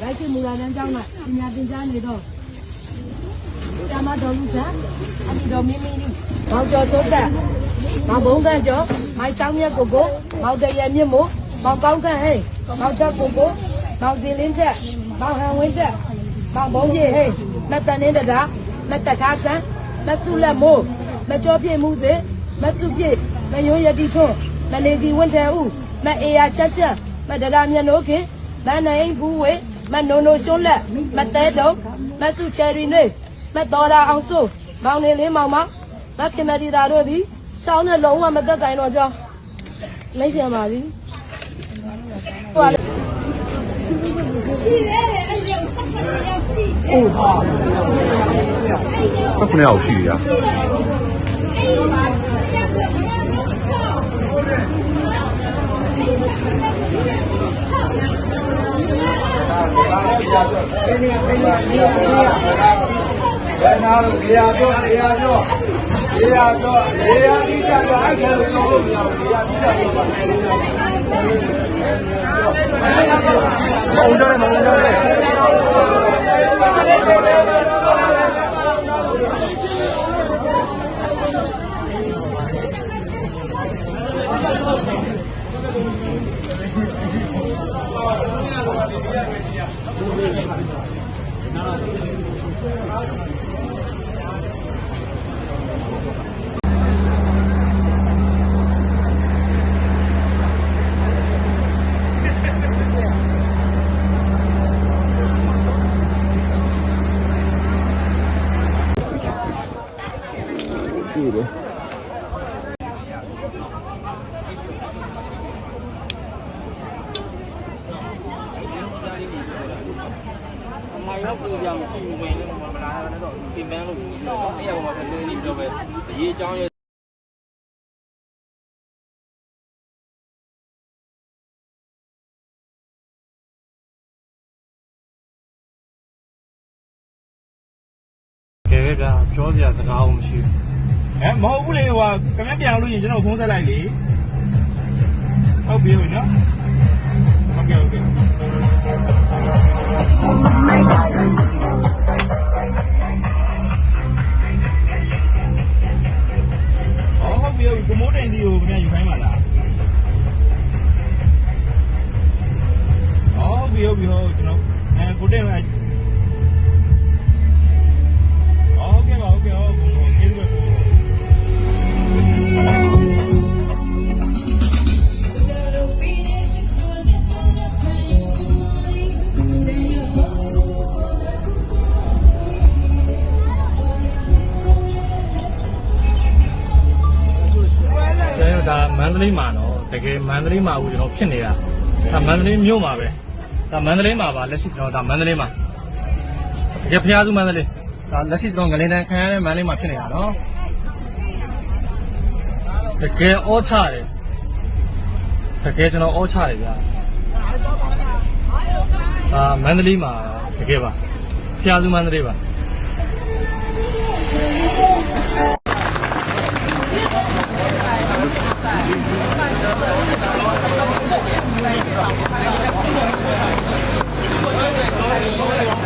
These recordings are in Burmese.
ရိုက်ချင်မူလာတန်းကျောင်းကပညာသင်ကြားနေတော့ဆရာမတော်လူစားအဒီတော်မင်းမင်းမောင်ကျော်စိုးသက်မောင်ဘုံကန်ကျော်မိုင်ချောင်းမြတ်ကိုကိုမောင်တရမြင့်မို့မောင်ကောင်းခန့်ဟဲ့မောင်ချက်ကိုကိုမောင်စင်လင်းချက်မောင်ဟန်ဝင်းချက်မောင်ဘုံကြီးဟဲ့မက်တန်နေတတာမက်တထားဆန်းမဆုလက်မိုးမကျော်ပြည့်မှုစေမဆုပြည့်မယွန်းရတိထွန်းမနေကြီးဝင်းထဲဦးမအေယာချက်ချက်မဒရာမျက်နှိုးခင်မနိုင်ဘူးဝေ မနုံနုံရှုံးလက်မတဲတုံမဆုချယ်ရီနေမတော်တာအောင်စိုးမောင်နေလေးမောင်မမခင်မတီတာတို့သည်ရှောင်းနဲ့လုံးဝမသက်ဆိုင်တော့ကြောင်းလိုက်ပြန်ပါသည်ရှိတယ်အဲ့ဒီဟုတ်ပါစက်ကနေအောင်ရှိရအဲ့ဒီ ဘယ်နာလို့နေရာပြောနေရာပြောနေရာပြောနေရာကြီးကြတော့အဲ့ဒါကိုပြောလို့မရဘူးနေရာကြီးကြတော့ င်တော့ပြောပြမရှိဘူးပဲလို့မလာတော့ပြင်ပန်းလို့ပြီးတော့အဲ့ရပေါ်မှာလည်းနေပြီးတော့ပဲအရေးအကြောင်းရဲ့ကဲဗျာပြောစရာစကားမရှိဘူးအဲမဟုတ်ဘူးလေဟိုကကမပြန်လို့ရင်ကျွန်တော်ဖုန်းဆက်လိုက်လေဟုတ်ပြီဝင်နော်ဟုတ်ကဲ့ဟုတ်ကဲ့အော် ဟုတ်ပြီဟုတ်ပြီကိုမိုးတင်စီကိုခင်ဗျာယူခိုင်းပါလားအော်ဟုတ်ပြီဟုတ်ပြီဟုတ်ကျွန်တော်အဲကိုတင် န္တလေးမှာတော့တကယ်မန္တလေးမှာကိုကျွန်တော်ဖြစ်နေတာဒါမန္တလေးမြို့မှာပဲဒါမန္တလေးမှာပါလက်ရှိကျွန်တော်ဒါမန္တလေးမှာတကယ်ဖျားစုမန္တလေးဒါလက်ရှိကျွန်တော်ငလင်းတန်းခံရတဲ့မန္တလေးမှာဖြစ်နေတာနော်တကယ်အောချတယ်တကယ်ကျွန်တော်အောချတယ်ဗျာဒါမန္တလေးမှာတကယ်ပါဖျားစုမန္တလေးပါ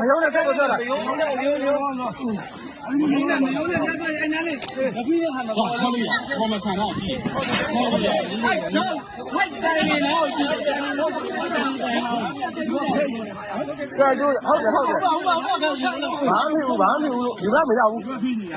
မယုံနဲ့ဆက်လို့ပြောတာ ကဲကျိုးဟုတ်တယ်ဟုတ်တယ်ဘာမှမဖြစ်ဘူးဘာမှမဖြစ်ဘူးလို့ဒီကမရဘူး牛